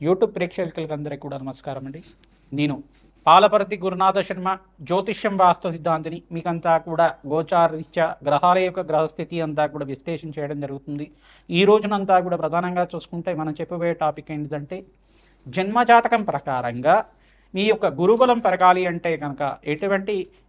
YouTube ప్రేక్షకులందరికీ కూడా నమస్కారం అండి. నేను పాలపరతి గురునాథ శర్మ జ్యోతిష్యం వాస్తు సిద్ధాంతిని మీకంతా కూడా గోచారరీత్యా గ్రహాల యొక్క గ్రహస్థితి అంతా కూడా విశ్లేషణ చేయడం జరుగుతుంది. ఈ రోజునంతా కూడా ప్రధానంగా చూసుకుంటే మనం చెప్పబోయే టాపిక్ ఏంటంటే జన్మజాతకం ప్రకారంగా మీ యొక్క గురుబలం పెరగాలి అంటే కనుక ఎటువంటి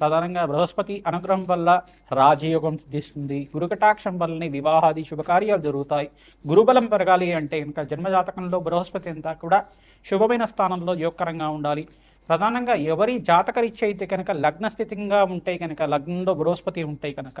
ప్రధానంగా బృహస్పతి అనుగ్రహం వల్ల రాజయోగం సిద్ధిస్తుంది. గురుకటాక్షం వల్లనే వివాహాది శుభకార్యాలు జరుగుతాయి. గురుబలం పెరగాలి అంటే ఇంకా జన్మజాతకంలో బృహస్పతి అంతా కూడా శుభమైన స్థానంలో యోగకరంగా ఉండాలి. ప్రధానంగా ఎవరి జాతకరీత్య అయితే కనుక లగ్న స్థితిగా ఉంటే కనుక లగ్నంలో బృహస్పతి ఉంటే కనుక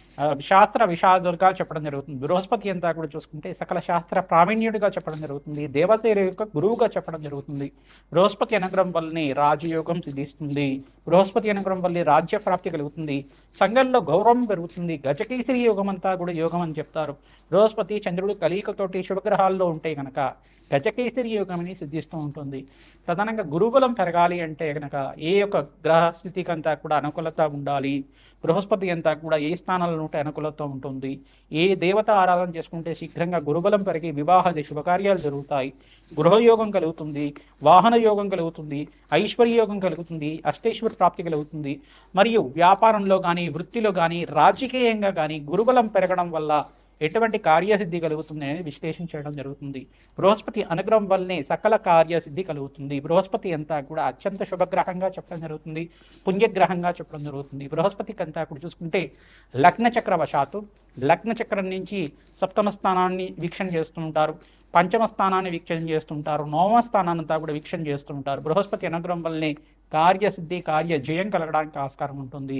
శాస్త్ర విషాదులుగా చెప్పడం జరుగుతుంది. బృహస్పతి అంతా కూడా చూసుకుంటే సకల శాస్త్ర ప్రావీణ్యుడిగా చెప్పడం జరుగుతుంది. దేవతల యొక్క గురువుగా చెప్పడం జరుగుతుంది. బృహస్పతి అనుగ్రహం వల్లనే రాజయోగం సిద్ధిస్తుంది. బృహస్పతి అనుగ్రహం వల్లే రాజ్య ప్రాప్తి కలుగుతుంది. సంఘంలో గౌరవం పెరుగుతుంది. గజకేసరి యోగం అంతా కూడా యోగం అని చెప్తారు. బృహస్పతి చంద్రుడు కలికతోటి శుభగ్రహాల్లో ఉంటే కనుక గజకేసరి యోగమని సిద్ధిస్తూ ఉంటుంది. ప్రధానంగా గురుబలం పెరగాలి అంటే కనుక ఏ యొక్క గ్రహ స్థితికంతా కూడా అనుకూలత ఉండాలి. బృహస్పతి అంతా కూడా ఏ స్థానాలను ఉంటే అనుకూలత ఉంటుంది? ఏ దేవత ఆరాధన చేసుకుంటే శీఘ్రంగా గురుబలం పెరిగి వివాహాది శుభకార్యాలు జరుగుతాయి? గృహయోగం కలుగుతుంది వాహన యోగం కలుగుతుంది ఐశ్వర్య యోగం కలుగుతుంది అష్టేశ్వర ప్రాప్తి కలుగుతుంది. మరియు వ్యాపారంలో కానీ వృత్తిలో కానీ రాజకీయంగా కానీ గురుబలం పెరగడం వల్ల ఎటువంటి కార్యసిద్ధి కలుగుతుంది అనేది విశ్లేషణ చేయడం జరుగుతుంది. బృహస్పతి అనుగ్రహం వల్లనే సకల కార్యసిద్ధి కలుగుతుంది. బృహస్పతి అంతా కూడా అత్యంత శుభగ్రహంగా చెప్పడం జరుగుతుంది. పుణ్యగ్రహంగా చెప్పడం జరుగుతుంది. బృహస్పతికి అంతా కూడా చూసుకుంటే లగ్న చక్ర వశాత్తు లగ్న చక్రం నుంచి సప్తమ స్థానాన్ని వీక్షణ చేస్తుంటారు పంచమ స్థానాన్ని వీక్షణ చేస్తుంటారు నవమ స్థానాన్ని అంతా కూడా వీక్షణ చేస్తుంటారు బృహస్పతి అనుగ్రహం వల్లనే కార్యసిద్ధి కార్య జయం కలగడానికి ఆస్కారం ఉంటుంది.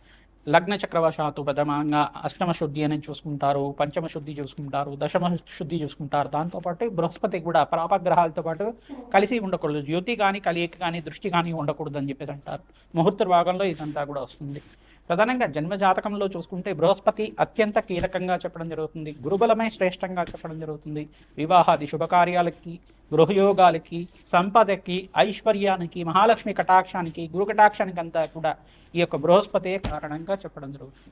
లగ్న చక్రవశాత్తు ప్రథమంగా అష్టమ శుద్ధి అని చూసుకుంటారు పంచమ శుద్ధి చూసుకుంటారు దశమ శుద్ధి చూసుకుంటారు. దాంతోపాటు బృహస్పతి కూడా పాపగ్రహాలతో పాటు కలిసి ఉండకూడదు. యుతి కానీ కలియక కానీ దృష్టి కానీ ఉండకూడదు అని చెప్పేసి అంటారు. ముహూర్త భాగంలో ఇదంతా కూడా వస్తుంది. ప్రధానంగా జన్మజాతకంలో చూసుకుంటే బృహస్పతి అత్యంత కీలకంగా చెప్పడం జరుగుతుంది. గురుబలమై శ్రేష్టంగా చెప్పడం జరుగుతుంది. వివాహాది శుభకార్యాలకి గృహయోగాలకి సంపదకి ఐశ్వర్యానికి మహాలక్ష్మి కటాక్షానికి గురు కటాక్షానికి అంతా కూడా ఈ యొక్క బృహస్పతే కారణంగా చెప్పడం జరుగుతుంది.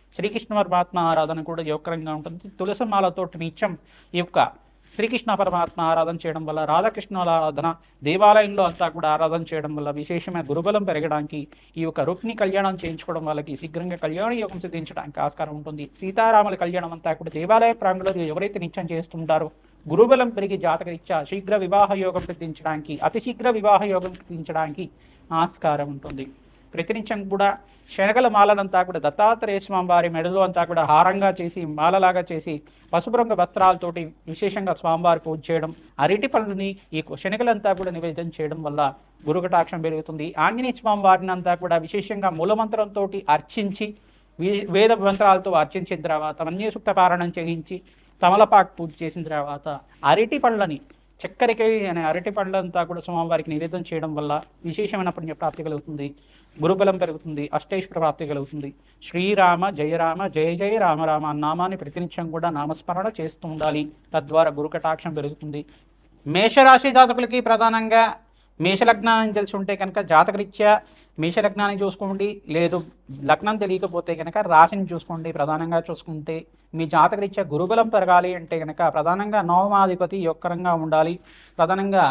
శ్రీకృష్ణ పరమాత్మ ఆరాధన కూడా యోగకరంగా ఉంటుంది. తులసమాలతో నిత్యం ఈ యొక్క శ్రీకృష్ణ పరమాత్మ ఆరాధన చేయడం వల్ల రాధాకృష్ణుల ఆరాధన దేవాలయంలో అంతా కూడా ఆరాధన చేయడం వల్ల విశేషమైన గురుబలం పెరగడానికి ఈ యొక్క రుక్ని కళ్యాణం చేయించుకోవడం వాళ్ళకి శీఘ్రంగా కళ్యాణ యోగం సిద్ధించడానికి ఆస్కారం ఉంటుంది. సీతారాముల కళ్యాణం అంతా కూడా దేవాలయ ప్రాంగణంలో ఎవరైతే నిత్యం చేస్తుంటారో గురుబలం పెరిగి జాతకరీత్యా శీఘ్ర వివాహ యోగం సిద్ధించడానికి అతి శీఘ్ర వివాహ యోగం సిద్ధించడానికి ఆస్కారం ఉంటుంది. ప్రతినిత్యం కూడా శనగల మాలనంతా కూడా దత్తాత్రేయ స్వామివారి మెడలో అంతా కూడా హారంగా చేసి మాలలాగా చేసి పసుపు రంగు వస్త్రాలతోటి విశేషంగా స్వామివారి పూజ చేయడం అరటి పనులని ఈ శనగలంతా కూడా నివేదన చేయడం వల్ల గురుకటాక్షం పెరుగుతుంది. ఆంజనేయ స్వామి వారిని అంతా కూడా విశేషంగా మూలమంత్రంతో అర్చించి వే- వేద మంత్రాలతో అర్చించిన తర్వాత మన్యసూక్త పారాయణం చేయించి తమలపాకు పూజ చేసిన తర్వాత అరటి పళ్ళని చక్కెరకాయ అనే అరటి పండ్లంతా కూడా స్వామివారికి నివేదన చేయడం వల్ల విశేషమైన పుణ్యప్రాప్తి కలుగుతుంది. గురుబలం పెరుగుతుంది అష్టైశ్వర ప్రాప్తి కలుగుతుంది. శ్రీరామ జయరామ జయ జయ రామ రామ నామాన్ని ప్రతినిత్యం కూడా నామస్మరణ చేస్తూ ఉండాలి. తద్వారా గురుకటాక్షం పెరుగుతుంది. మేషరాశి జాతకులకి ప్రధానంగా మేషలగ్నాన్ని తెలిసి ఉంటే కనుక జాతకరీత్యా మేషలగ్నాన్ని చూసుకోండి. లేదు లగ్నం తెలియకపోతే కనుక రాశిని చూసుకోండి. ప్రధానంగా చూసుకుంటే మీ జాతకరీత్యా గురుబలం పెరగాలి అంటే కనుక ప్రధానంగా నవమాధిపతి యొక్కరంగా ఉండాలి. ప్రధానంగా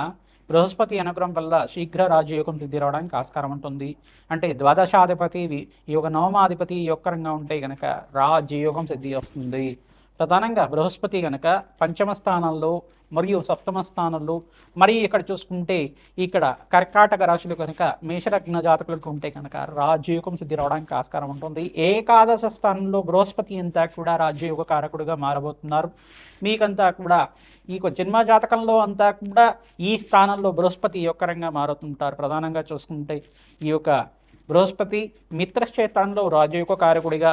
బృహస్పతి అనుగ్రహం వల్ల శీఘ్ర రాజయోగం సిద్ధి రావడానికి ఆస్కారం ఉంటుంది. అంటే ద్వాదశాధిపతి వి- ఈ యొక్క నవమాధిపతి యొక్కరంగా ఉంటే కనుక రాజయోగం సిద్ధి వస్తుంది ప్రధానంగా బృహస్పతి గనక పంచమ స్థానంలో మరియు సప్తమ స్థానంలో. మరి ఇక్కడ చూసుకుంటే ఇక్కడ కర్కాటక రాశులు కనుక మేషలగ్న జాతకులకు ఉంటే కనుక రాజయోగం సిద్ధి రావడానికి ఆస్కారం ఉంటుంది. ఏకాదశ స్థానంలో బృహస్పతి అంతా కూడా రాజయోగ కారకుడుగా మారబోతున్నారు. మీకంతా కూడా ఈ జన్మ జాతకంలో అంతా కూడా ఈ స్థానంలో బృహస్పతి యొక్కరంగా మారుతుంటారు. ప్రధానంగా చూసుకుంటే ఈ యొక్క బృహస్పతి మిత్రక్షేత్రంలో రాజయోగ కారకుడిగా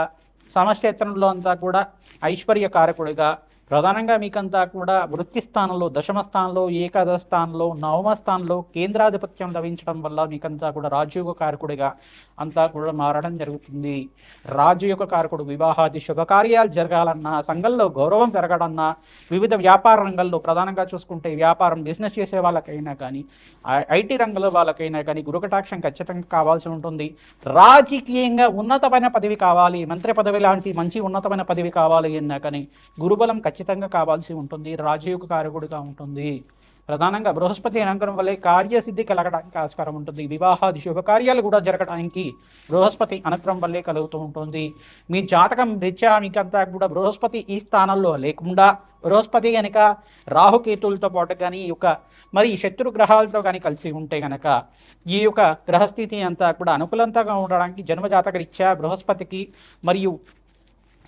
సమక్షేత్రంలో అంతా కూడా ఐశ్వర్య కారకుడిగా ప్రధానంగా మీకంతా కూడా వృత్తి స్థానంలో దశమ స్థానంలో ఏకాదశ స్థానంలో నవమ స్థానంలో కేంద్రాధిపత్యం లభించడం వల్ల మీకంతా కూడా రాజయోగ కారకుడిగా అంతా కూడా మారడం జరుగుతుంది. రాజయోగ కారకుడు వివాహాది శుభకార్యాలు జరగాలన్నా సంఘంలో గౌరవం పెరగడన్నా వివిధ వ్యాపార రంగంలో ప్రధానంగా చూసుకుంటే వ్యాపారం బిజినెస్ చేసే వాళ్ళకైనా కానీ ఐటీ రంగంలో వాళ్ళకైనా కానీ గురుకటాక్షం ఖచ్చితంగా కావాల్సి ఉంటుంది. రాజకీయంగా ఉన్నతమైన పదవి కావాలి మంత్రి పదవి లాంటి మంచి ఉన్నతమైన పదవి కావాలి అన్నా కానీ గురుబలం ఖచ్చితంగా ఖచ్చితంగా కావాల్సి ఉంటుంది రాజయోగ కారకుడిగా ఉంటుంది. ప్రధానంగా బృహస్పతి అనుగ్రహం వల్లే కార్యసిద్ధి కలగడానికి ఆస్కారం ఉంటుంది. వివాహాది శుభకార్యాలు కూడా జరగడానికి బృహస్పతి అనుగ్రహం వల్లే కలుగుతూ ఉంటుంది. మీ జాతకం రీత్యా మీకంతా కూడా బృహస్పతి ఈ స్థానంలో లేకుండా బృహస్పతి కనుక రాహుకేతులతో పాటు కానీ ఈ యొక్క మరి శత్రు గ్రహాలతో కానీ కలిసి ఉంటే కనుక ఈ యొక్క గ్రహస్థితి అంతా కూడా అనుకూలంతగా ఉండడానికి జన్మజాతక రీత్యా బృహస్పతికి మరియు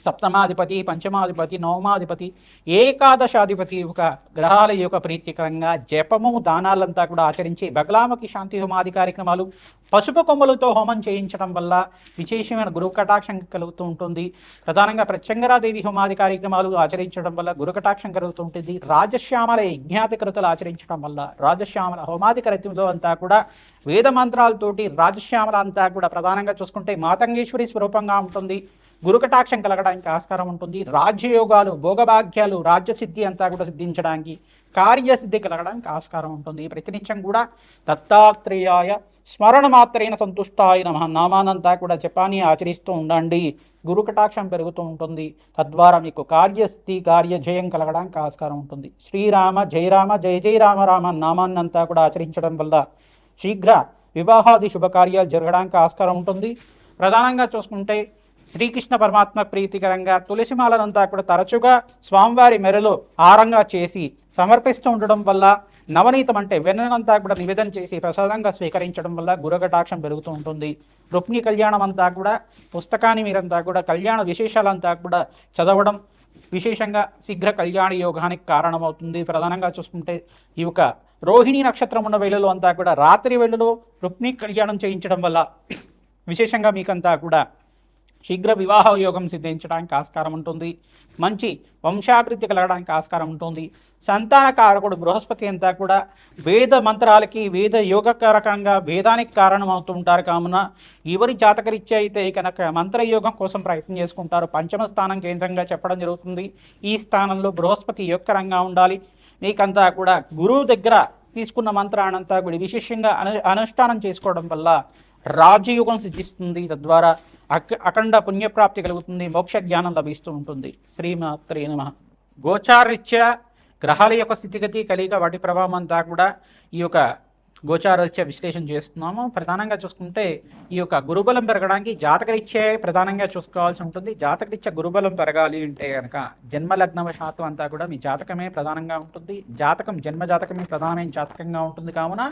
సప్తమాధిపతి పంచమాధిపతి నవమాధిపతి ఏకాదశాధిపతి ఒక గ్రహాల యొక్క ప్రీతికరంగా జపము దానాలంతా కూడా ఆచరించి బగలామకి శాంతి హోమాది కార్యక్రమాలు పసుపు కొమ్మలతో హోమం చేయించడం వల్ల విశేషమైన గురు కటాక్షం కలుగుతూ ఉంటుంది. ప్రధానంగా ప్రత్యంగరాదేవి హోమాది కార్యక్రమాలు ఆచరించడం వల్ల గురు కటాక్షం కలుగుతూ ఉంటుంది. రాజశ్యామల యజ్ఞాతి కృతులు ఆచరించడం వల్ల రాజశ్యామల హోమాది కృతులు అంతా కూడా వేద మంత్రాలతోటి రాజశ్యామల అంతా కూడా ప్రధానంగా చూసుకుంటే మాతంగేశ్వరి స్వరూపంగా ఉంటుంది. గురుకటాక్షం కలగడానికి ఆస్కారం ఉంటుంది. రాజ్యయోగాలు భోగభాగ్యాలు రాజ్యసిద్ధి అంతా కూడా సిద్ధించడానికి కార్యసిద్ధి కలగడానికి ఆస్కారం ఉంటుంది. ప్రతినిత్యం కూడా దత్తాత్రేయాయ స్మరణ మాత్రైన సంతుష్టాయ నమ. నామానంతా కూడా జపాన్ని ఆచరిస్తూ ఉండండి. గురుకటాక్షం పెరుగుతూ ఉంటుంది. తద్వారా మీకు కార్యసిద్ధి కార్య జయం కలగడానికి ఆస్కారం ఉంటుంది. శ్రీరామ జయరామ జయ జయ రామ రామ నామాన్నంతా కూడా ఆచరించడం వల్ల శీఘ్ర వివాహాది శుభకార్యాలు జరగడానికి ఆస్కారం ఉంటుంది. ప్రధానంగా చూసుకుంటే శ్రీకృష్ణ పరమాత్మ ప్రీతికరంగా తులసిమాలనంతా కూడా తరచుగా స్వామివారి మెరలో ఆరంగా చేసి సమర్పిస్తూ ఉండడం వల్ల నవనీతం అంటే వెన్ననంతా కూడా నివేదన చేసి ప్రసాదంగా స్వీకరించడం వల్ల గురగటాక్షం పెరుగుతూ ఉంటుంది. రుక్మి కళ్యాణం అంతా కూడా పుస్తకాన్ని మీరంతా కూడా కళ్యాణ విశేషాలంతా కూడా చదవడం విశేషంగా శీఘ్ర కళ్యాణ యోగానికి కారణమవుతుంది. ప్రధానంగా చూసుకుంటే ఈ యొక్క రోహిణి నక్షత్రం ఉన్న వేళలో అంతా కూడా రాత్రి వేళలో రుక్మి కళ్యాణం చేయించడం వల్ల విశేషంగా మీకంతా కూడా శీఘ్ర వివాహ యోగం సిద్ధించడానికి ఆస్కారం ఉంటుంది. మంచి వంశాభివృద్ధి కలగడానికి ఆస్కారం ఉంటుంది. సంతాన కారకుడు బృహస్పతి అంతా కూడా వేద మంత్రాలకి వేద యోగకారకంగా వేదానికి కారణమవుతూ ఉంటారు. కావున ఎవరి జాతకరీత్యా అయితే కనుక మంత్రయోగం కోసం ప్రయత్నం చేసుకుంటారు. పంచమ స్థానం కేంద్రంగా చెప్పడం జరుగుతుంది. ఈ స్థానంలో బృహస్పతి యొక్క రంగా ఉండాలి. మీకంతా కూడా గురువు దగ్గర తీసుకున్న మంత్రానంతా కూడా విశేషంగా అను అనుష్ఠానం చేసుకోవడం వల్ల రాజయోగం సిద్ధిస్తుంది. తద్వారా అఖండ పుణ్యప్రాప్తి కలుగుతుంది మోక్ష జ్ఞానం లభిస్తూ ఉంటుంది. శ్రీమాత్రే నమ. గోచారీత్యా గ్రహాల యొక్క స్థితిగతి కలిగ వాటి ప్రభావం అంతా కూడా ఈ యొక్క గోచారరీత్యా విశ్లేషణ చేస్తున్నాము. ప్రధానంగా చూసుకుంటే ఈ యొక్క గురుబలం పెరగడానికి జాతకరీత్యే ప్రధానంగా చూసుకోవాల్సి ఉంటుంది. జాతకరీత్యా గురుబలం పెరగాలి అంటే కనుక జన్మ లగ్నవశాతం అంతా కూడా మీ జాతకమే ప్రధానంగా ఉంటుంది. జాతకం జన్మ జాతకమే ప్రధానమైన జాతకంగా ఉంటుంది. కావున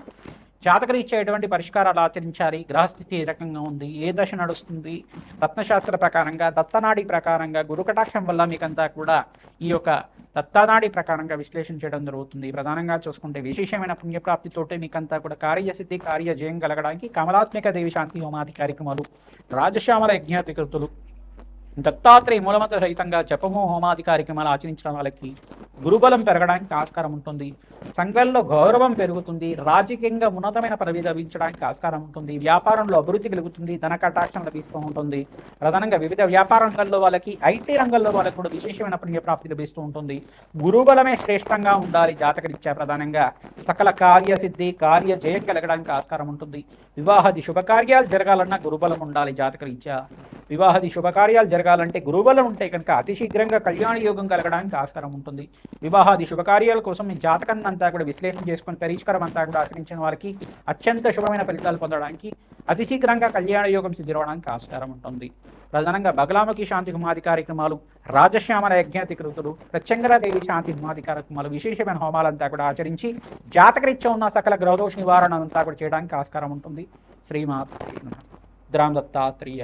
జాతకరీత్యా పరిష్కారాలు ఆచరించాలి. గ్రహస్థితి ఏ రకంగా ఉంది? ఏ దశ నడుస్తుంది? రత్నశాస్త్ర ప్రకారంగా దత్తనాడి ప్రకారంగా గురుకటాక్షం వల్ల మీకంతా కూడా ఈ యొక్క దత్తనాడి ప్రకారంగా విశ్లేషణ చేయడం జరుగుతుంది. ప్రధానంగా చూసుకుంటే విశేషమైన పుణ్యప్రాప్తితోటే మీకంతా కూడా కార్యసిద్ధి కార్యజయం కలగడానికి కమలాత్మిక దేవి శాంతి హోమాది కార్యక్రమాలు రాజశ్యామల యజ్ఞాధికృతులు దత్తాత్రేయ మూలమంత్ర రహితంగా జపము హోమాది కార్యక్రమాలు ఆచరించడం వాళ్ళకి గురుబలం పెరగడానికి ఆస్కారం ఉంటుంది. సంఘంలో గౌరవం పెరుగుతుంది. రాజకీయంగా ఉన్నతమైన పదవి లభించడానికి ఆస్కారం ఉంటుంది. వ్యాపారంలో అభివృద్ధి కలుగుతుంది. ధన కటాక్షం లభిస్తూ ఉంటుంది. ప్రధానంగా వివిధ వ్యాపార రంగంలో వాళ్ళకి ఐటీ రంగంలో వాళ్ళకి కూడా విశేషమైన పుణ్యప్రాప్తి లభిస్తూ ఉంటుంది. గురుబలమే శ్రేష్టంగా ఉండాలి జాతకరీత్యా ప్రధానంగా. సకల కార్యసిద్ధి కార్య జయం కలగడానికి ఆస్కారం ఉంటుంది. వివాహాది శుభకార్యాలు జరగాలన్నా గురుబలం ఉండాలి జాతకరీత్యా. వివాహాది శుభకార్యాలు జరగాలంటే గురుబలం ఉంటే కనుక అతి శీఘ్రంగా కళ్యాణ యోగం కలగడానికి ఆస్కారం ఉంటుంది. వివాహాది శుభకార్యాల కోసం మీ జాతకాన్ని అంతా కూడా విశ్లేషణ చేసుకుని పరిష్కారం అంతా కూడా ఆచరించిన వారికి అత్యంత శుభమైన ఫలితాలు పొందడానికి అతి శీఘ్రంగా కళ్యాణ యోగం సిద్ధిరవడానికి ఆస్కారం ఉంటుంది. ప్రధానంగా బగలాముఖి శాంతి హుమాది కార్యక్రమాలు రాజశ్యామల యజ్ఞాధికృతులు ప్రత్యంగరాదేవి శాంతి హుమాది కార్యక్రమాలు విశేషమైన హోమాలంతా కూడా ఆచరించి జాతకరీత్యా ఉన్న సకల గ్రహదోష నివారణ అంతా కూడా చేయడానికి ఆస్కారం ఉంటుంది. శ్రీమాత ద్రామ్ దత్తాత్రేయ